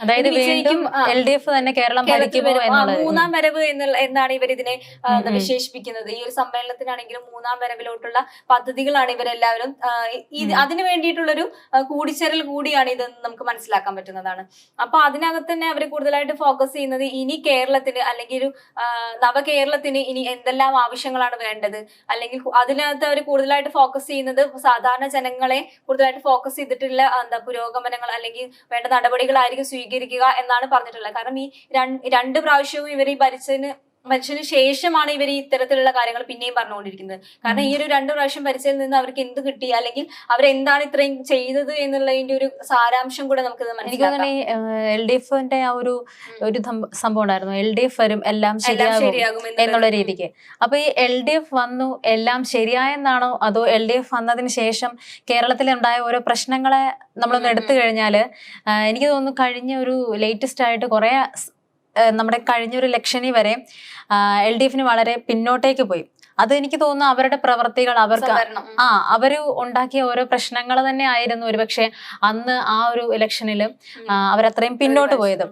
അതായത് വീണ്ടും. L D F തന്നെ കേരളം. മൂന്നാം വരവ് എന്നുള്ള എന്നാണ് ഇവർ ഇതിനെ. വിശേഷിപ്പിക്കുന്നത് ഈ ഒരു സമ്മേളനത്തിനാണെങ്കിലും മൂന്നാം വരവിലോട്ടുള്ള പദ്ധതികളാണ് ഇവരെല്ലാവരും അതിനു വേണ്ടിയിട്ടുള്ളൊരു കൂടിച്ചേരൽ കൂടിയാണ് ഇതെന്ന് നമുക്ക് മനസ്സിലാക്കാൻ പറ്റുന്നതാണ് അപ്പൊ അതിനകത്ത് തന്നെ അവർ കൂടുതലായിട്ട് ഫോക്കസ് ചെയ്യുന്നത് ഇനി കേരളത്തിന് അല്ലെങ്കിൽ ഒരു നവകേരളത്തിന് ഇനി എന്തെല്ലാം ആവശ്യങ്ങളാണ് വേണ്ടത് അല്ലെങ്കിൽ അതിനകത്ത് അവർ കൂടുതലായിട്ട് ഫോക്കസ് ചെയ്യുന്നത് സാധാരണ ജനങ്ങളെ കൂടുതലായിട്ട് ഫോക്കസ് ചെയ്തിട്ടുള്ള എന്താ പുരോഗമനങ്ങൾ അല്ലെങ്കിൽ വേണ്ട നടപടികളായിരിക്കും സ്വീകരിക്കുക എന്നാണ് പറഞ്ഞിട്ടുള്ളത്. കാരണം ഈ രണ്ട് പ്രാവശ്യവും ഇവർ ഈ ഭരിച്ചതിന് ഭരിച്ചതിന് ശേഷമാണ് ഇവർ ഈ ഇത്തരത്തിലുള്ള കാര്യങ്ങൾ പിന്നെയും പറഞ്ഞുകൊണ്ടിരിക്കുന്നത്. കാരണം ഈ ഒരു രണ്ടു പ്രാവശ്യം ഭരിച്ചതിൽ നിന്ന് അവർക്ക് എന്ത് കിട്ടി? അല്ലെങ്കിൽ അവരെന്താണ് ഇത്രയും ചെയ്തത് എന്നുള്ളതിന്റെ ഒരു സാരാംശം കൂടെ നമുക്ക് എനിക്ക് എൽ ഡി എഫിന്റെ ആ ഒരു ഒരു സംഭവം ഉണ്ടായിരുന്നു എൽ ഡി എഫ് വരും എല്ലാം ശരിയാകും എന്നുള്ള രീതിക്ക്. അപ്പൊ ഈ എൽ ഡി എഫ് വന്നു എല്ലാം ശരിയായെന്നാണോ അതോ എൽ ഡി എഫ് വന്നതിന് ശേഷം കേരളത്തിൽ ഉണ്ടായ ഓരോ പ്രശ്നങ്ങളെ നമ്മളൊന്ന് എടുത്തു കഴിഞ്ഞാൽ എനിക്ക് തോന്നുന്നു കഴിഞ്ഞ ഒരു ലേറ്റസ്റ്റ് ആയിട്ട് കുറെ നമ്മുടെ കഴിഞ്ഞൊരു ലക്ഷണി വരെ എൽ ഡി എഫിന് വളരെ പിന്നോട്ടേക്ക് പോയി. അത് എനിക്ക് തോന്നുന്നു അവരുടെ പ്രവർത്തികൾ അവർക്ക് ആ അവർ ഉണ്ടാക്കിയ ഓരോ പ്രശ്നങ്ങൾ തന്നെ ആയിരുന്നു ഒരുപക്ഷെ അന്ന് ആ ഒരു ഇലക്ഷനിൽ അവരത്രയും പിന്നോട്ട് പോയത്.